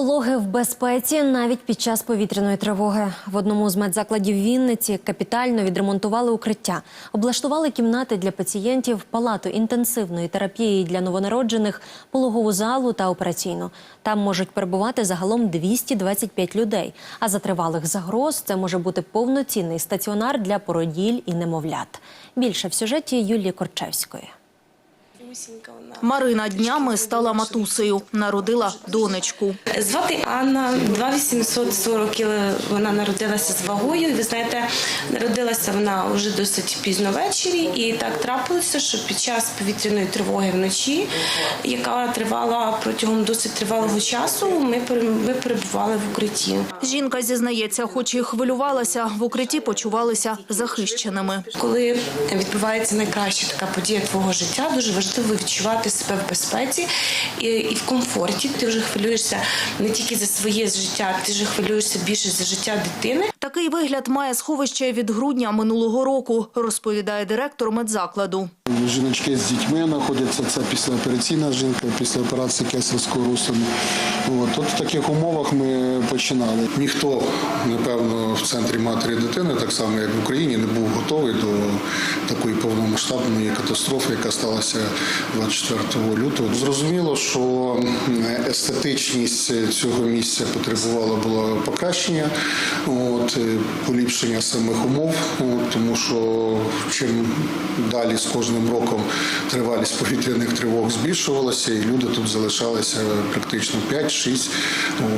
Пологи в безпеці навіть під час повітряної тривоги. В одному з медзакладів Вінниці капітально відремонтували укриття, облаштували кімнати для пацієнтів, палату інтенсивної терапії для новонароджених, пологову залу та операційну. Там можуть перебувати загалом 225 людей. А за тривалих загроз це може бути повноцінний стаціонар для породіль і немовлят. Більше в сюжеті Юлії Корчевської. Марина днями стала матусею, народила донечку. Звати Анна, 2840 кг вона народилася з вагою. Ви знаєте, народилася вона вже досить пізно ввечері, і так трапилося, що під час повітряної тривоги вночі, яка тривала протягом досить тривалого часу, ми ми перебували в укритті. Жінка зізнається, хоч і хвилювалася, в укритті почувалися захищеними. Коли відбувається найкраща така подія твого життя, дуже важливо відчувати себе в безпеці і, в комфорті. Ти вже хвилюєшся не тільки за своє життя, ти вже хвилюєшся більше за життя дитини. Такий вигляд має сховище від грудня минулого року, розповідає директор медзакладу. Жіночки з дітьми знаходяться, це післяопераційна жінка, після операції кесарського розтину. От, от в таких умовах ми починали. Ніхто, напевно, в центрі матері дитини, так само як в Україні, не був готовий до такої повномасштабної катастрофи, яка сталася 24 лютого. Зрозуміло, що естетичність цього місця потребувала було покращення, от, е, поліпшення самих умов, от, тому що чим далі з кожним роком тривалість повітряних тривог збільшувалася, і люди тут залишалися практично 5-6,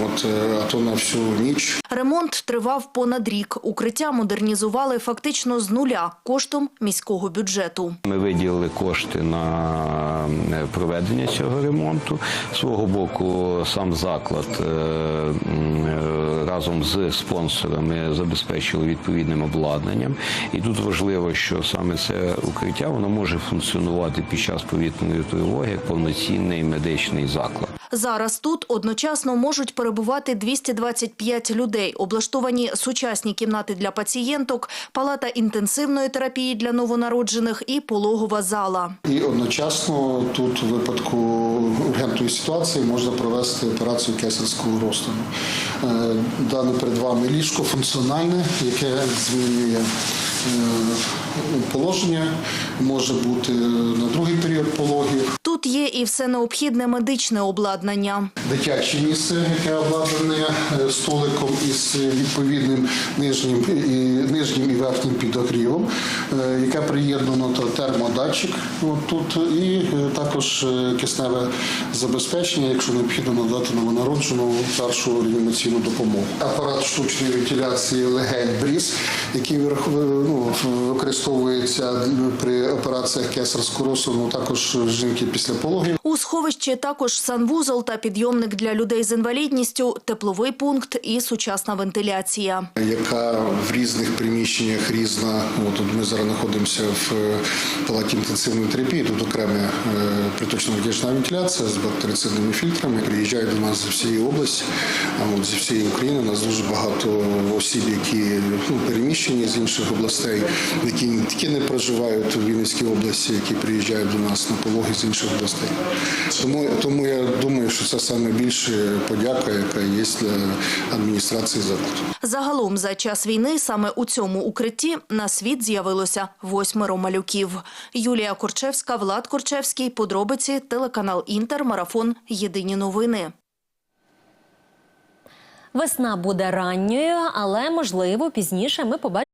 от, е, а то на всю ніч. Ремонт тривав понад рік. Укриття модернізували фактично з нуля коштом міського бюджету. Ми виділили кошти на е, проведення цього ремонту. Свого боку, сам заклад е, е, разом з спонсорами забезпечили відповідним обладнанням. І тут важливо, що саме це укриття воно може функціонувати під час повітряної тривоги як повноцінний медичний заклад. Зараз тут одночасно можуть перебувати 225 людей. Облаштовані сучасні кімнати для пацієнток, палата інтенсивної терапії для новонароджених і пологова зала. І одночасно тут, у випадку ургентної ситуації, можна провести операцію кесарського розтину. Е, Дане перед вами ліжко функціональне, яке змінює е, положення, може бути на другий період пологів. Тут є і все необхідне медичне обладнання. Дитяче місце, яке обладнане е, столиком із відповідним нижнім і нижнім і верхнім підогрівом, е, яке приєднано до термодатчик тут, і е, також е, кисневе забезпечення, якщо необхідно надати новонароджену першу реанімаційну допомогу. Апарат штучної вентиляції легень бріз, який ну, використовується при операціях кесарського розсуду, також жінки після пологів. У сховищі також санвузол та підйомник для людей з інвалідністю, тепловий пункт і сучасна вентиляція. яка в різних приміщеннях різна. Тут ми зараз знаходимося в е, палаті інтенсивної терапії. Тут окрема е, приточно-вдячна вентиляція з бактерицидними фільтрами. Приїжджають до нас з всієї області, от зі всієї України. У нас дуже багато осіб, які ну, переміщені з інших областей, які не тільки не проживають у Вінницькій області, які приїжджають до нас на пологи з інших областей. Тому, тому я думаю, що це саме більше подяка, яка є для адміністрації закладу. Загалом за час війни саме у цьому укритті на світ з'явилося восьмеро малюків. Юлія Корчевська, Влад Корчевський. Подробиці телеканал Інтер. Марафон. Єдині новини. Весна буде ранньою, але можливо пізніше ми побачимо.